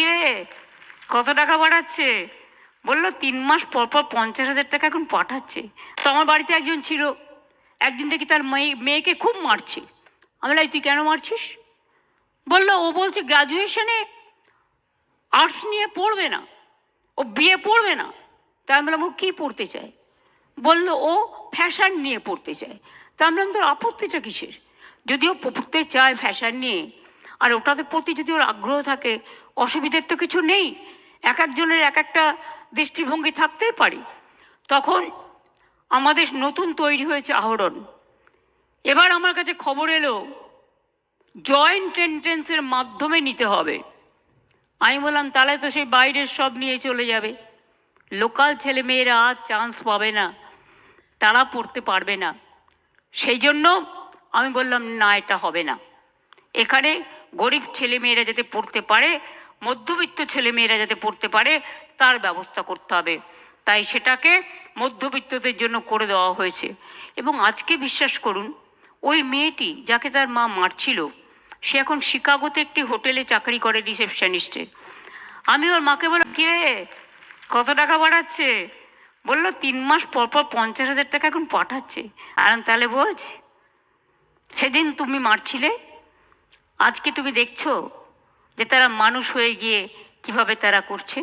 কিরে কত টাকা পাঠাচ্ছে বলল তিন মাস পর পর পঞ্চাশ হাজার টাকা এখন পাঠাচ্ছে। তো আমার বাড়িতে একজন ছিল। একদিন দেখি তার মেয়ে মেয়েকে খুব মারছে। আমি বললাম, তুই কেন মারছিস? বলল ও বলছে গ্রাজুয়েশনে আর্টস নিয়ে পড়বে না। ও বিয়ে পড়বে না। তা আমি বললাম ও কী পড়তে চায়? বলল ও ফ্যাশন নিয়ে পড়তে চায়। তা আমি বললাম তোর আপত্তিটা কিসের? যদি ও পড়তে চায় ফ্যাশন নিয়ে আর ওটাতে প্রতি যদি ওর আগ্রহ থাকে, অসুবিধার তো কিছু নেই। এক একজনের এক একটা দৃষ্টিভঙ্গি থাকতেই পারে। তখন আমাদের নতুন তৈরি হয়েছে আহরণ। এবার আমার কাছে খবর এলো জয়েন্ট এন্ট্রেন্সের মাধ্যমে নিতে হবে। আমি বললাম, তাহলে তো সেই বাইরের সব নিয়ে চলে যাবে। লোকাল ছেলেমেয়েরা আর চান্স পাবে না। তারা পড়তে পারবে না। সেই জন্য আমি বললাম, না, এটা হবে না। এখানে গরিব ছেলেমেয়েরা যাতে পড়তে পারে, মধ্যবিত্ত ছেলেমেয়েরা যাতে পড়তে পারে, তার ব্যবস্থা করতে হবে। তাই সেটাকে মধ্যবিত্তদের জন্য করে দেওয়া হয়েছে। এবং আজকে বিশ্বাস করুন, ওই মেয়েটি যাকে তার মা মারছিল, সে এখন শিকাগোতে একটি হোটেলে চাকরি করে রিসেপশনিস্টে। আমি ওর মাকে বললাম কিরে কত টাকা পাঠাচ্ছে বলল, তিন মাস পর পর পঞ্চাশ হাজার টাকা এখন পাঠাচ্ছে। আর তাহলে বোঝ। সেদিন তুমি মারছিলে আজকে তুমি দেখছ যে তারা মানুষ হয়ে গিয়ে কীভাবে তারা করছে?